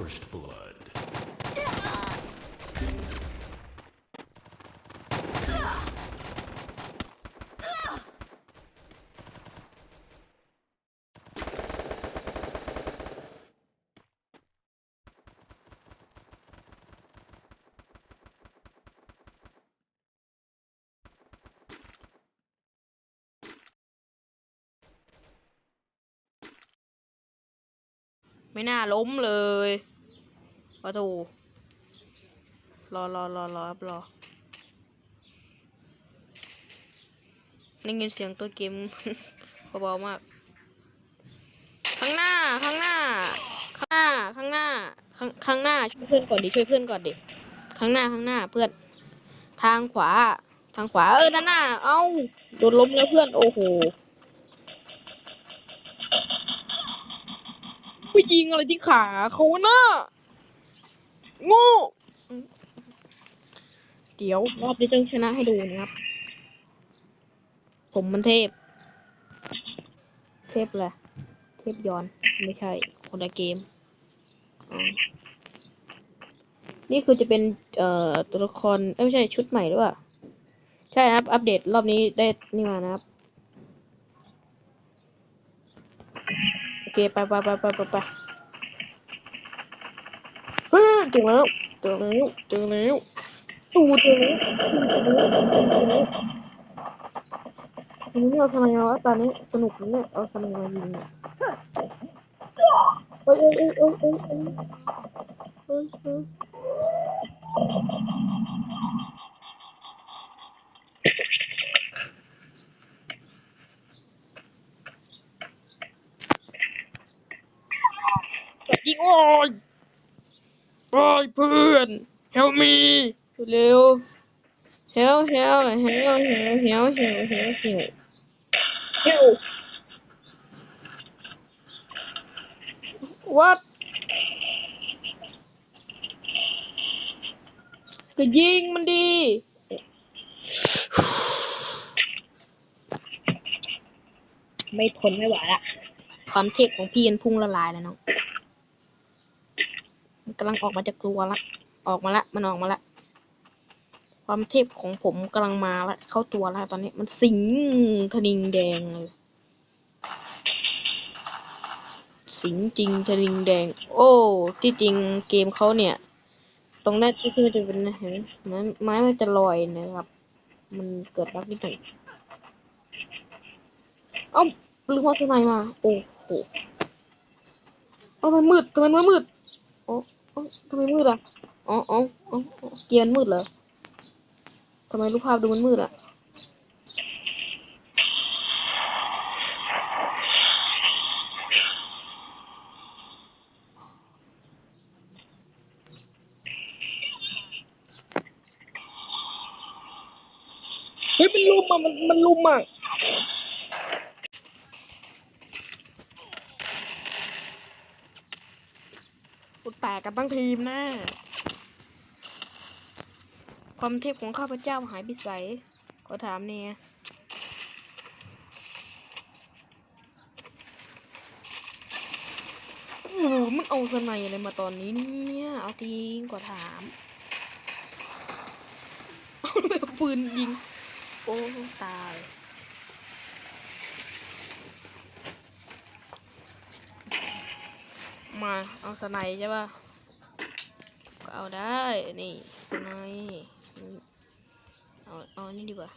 First blood. ไม่น่าล้มเลย ประตู รอรอรอรอครับรอได้ยินเสียงตัวเกมเบาๆมาก ข้างหน้า ข้างหน้า ข้างหน้า ข้างหน้า ข้างข้างหน้า ช่วยเพื่อนก่อนดิ ช่วยเพื่อนก่อนดิ ข้างหน้า ข้างหน้า เพื่อน ทางขวา ทางขวา เออด้านหน้า เอ้า โดนล้มแล้วเพื่อน โอ้โหไปยิงอะไรที่ขาเขาน่ะ ง่เดี๋ยวรอบนี้ต้องชนะให้ดูนะครับ ผมมันเทพ เทพแหละเทพย้อน ไม่ใช่ คนละเกมอ๋อนี่คือจะเป็น เอ่อ ตัวละครไม่ใช่ชุดใหม่หรือเปล่า ใช่ครับ อัปเดตรอบนี้ได้ นี่มานะครับ โอเค ไปไปไปไปไป เจอแล้วเจอแล้วเจอแล้วตูเจอแล้วตูเจอแล้วนี่เอาสไนเปอร์ตอนนี้สนุกเนี่ยเอาสไนเปอร์ยิงเนี่ยเอ้ยเอ้ยเอ้ยเอ้ยเอ้ยเอ้ยเอ้ยยิงเอ้ย โอ้ยเพื่อน help me เร็ว help help help help help help help help help what ก็ยิงมันดีไม่ทนไม่ไหวละความเทพของพี่ยันพุ่งละลายแล้วน้อง กำลังออกมาจากตัวละ ออกมาละ มันออกมาละ ความเทพของผมกำลังมาละ เข้าตัวล้วตอนนี้ มันสิงทนิงแดงเลยสิงจริงทนิงแดง โอ้ที่จริงเกมเขาเนี่ย ตรงนั้นที่มันจะเป็นเห็นไหมไม้มันจะลอยนะครับ มันเกิดบั๊กนิดหน่อยเอ้าลืมว่าสไนมา โอ้โหเอ้าทำไมมืดทำไมมืดมืด ทำไมมืดอะ อ๋ออ๋ออ๋ออ๋อเกียร์มันมืดเหรอทำไมรูปภาพดูมันมืดอะเฮ้ยมันลุมอะมันมันลุมอะ กันตั้งทีมนะ ความเทพของข้าพเจ้าหายไปใสขอถามเนี่ยโอ้โหมันเอาสไนอะไรมาตอนนี้เนี่ย เอาทิ้งกว่าถาม เอาแบบปืนยิง โอ้ตายมาเอาสไนด์ใช่ป่ะ เอาได้ นี่สไนเอา เอานนี้ดีกว่า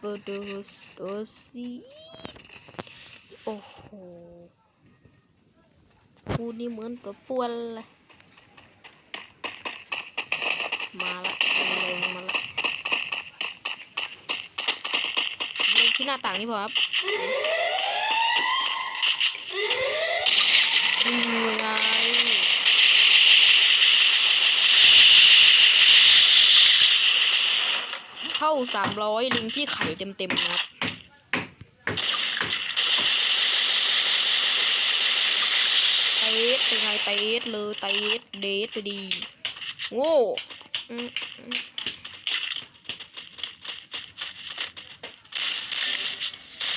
ปิดดูดูสิโอ้โห กูนี่เหมือนตัวป่วนเลย ที่หน้าต่างนี่พอครับยิงยังไงเข้าสามร้อยลิงที่ไข่เต็มๆนะครับใครสเป็นไงเตสเลยเตสเดสไปดี โง่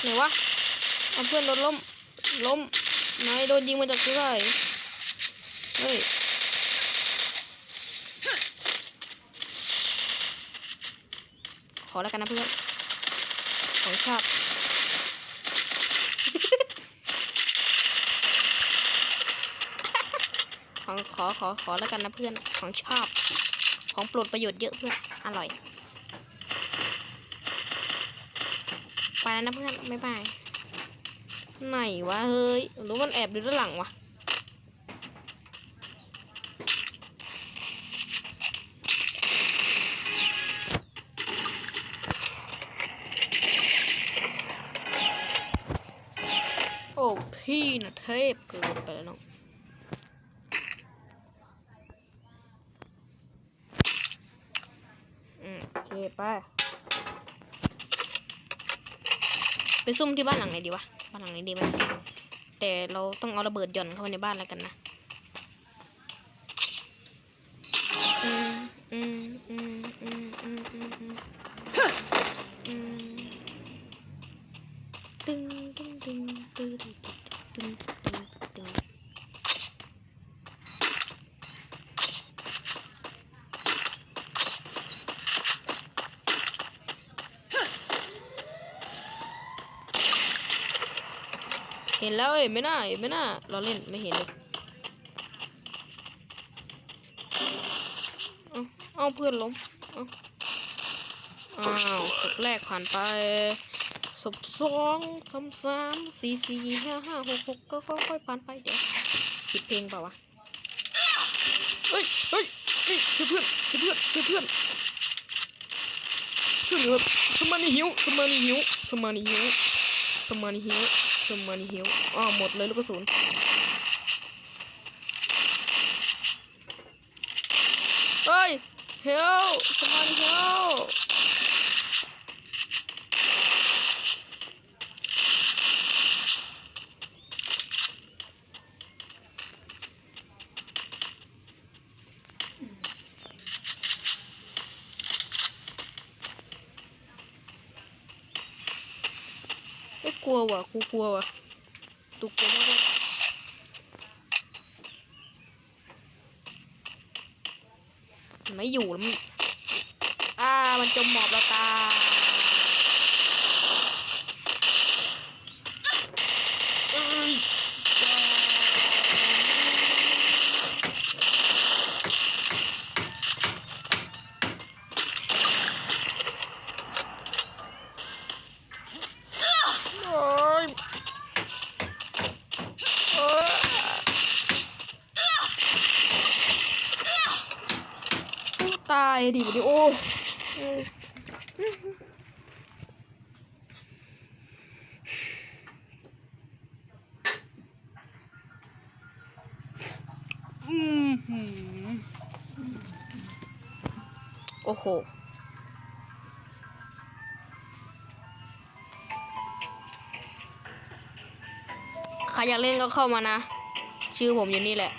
ไหนวะเอาเพื่อนโดนล้ม ล้มนายโดนยิงมาจากที่ไหนเฮ้ยขอแล้วกันนะเพื่อนของชอบของขอขอขอแล้วกันนะเพื่อนของชอบ ของโปรดประโยชน์เยอะเพื่อนอร่อย ไปแล้วนะเพื่อนบ๊ายบายไหนวะเฮ้ยรือมันแอบดูด้านหลังวะโอ้พี่นะเทพเกินไปแล้วน้องอืมโอเคไปไป ซุ่มที่บ้านหลังไหนดีวะ บ้านหลังไหนดีไหมแต่เราต้องเอาระเบิดหย่อนเข้าไปในบ้านแล้วกันนะ อืมอืมอืมอืมอืมอืม เห็นแล้วเห็นไหมน่าเห็นไหมน่าเราเล่นไม่เห็นเลยเอาเอาเพื่อนล้มเอาอ้าวศพแรกผ่านไปศพสองสามสามสี่สี่ห้าห้าหกหกก็ค่อยๆผ่านไปเดี๋ยวปิดเพลงเปล่าวะเฮ้ยเฮ้ยเฮ้ยช่วยเพื่อนช่วยเพื่อนช่วยเพื่อนช่วยเหลือสมานิหิวสมานิหิวสมานิหิวสมานิหิว สมานิหิวอ๋อหมดเลยลูกกระสุนเฮ้ยเฮลสมานิเฮล ลัวว่ะกูกลัวว่ะตุกกลัวมากเไม่อยู่แล้วมันอ่า มันจมหมอบเราตาย ดิวิดีโอโอ้ยอืมหืมโอ้โหใครอยากเล่นก็เข้ามานะ ชื่อผมอยู่นี่แหละ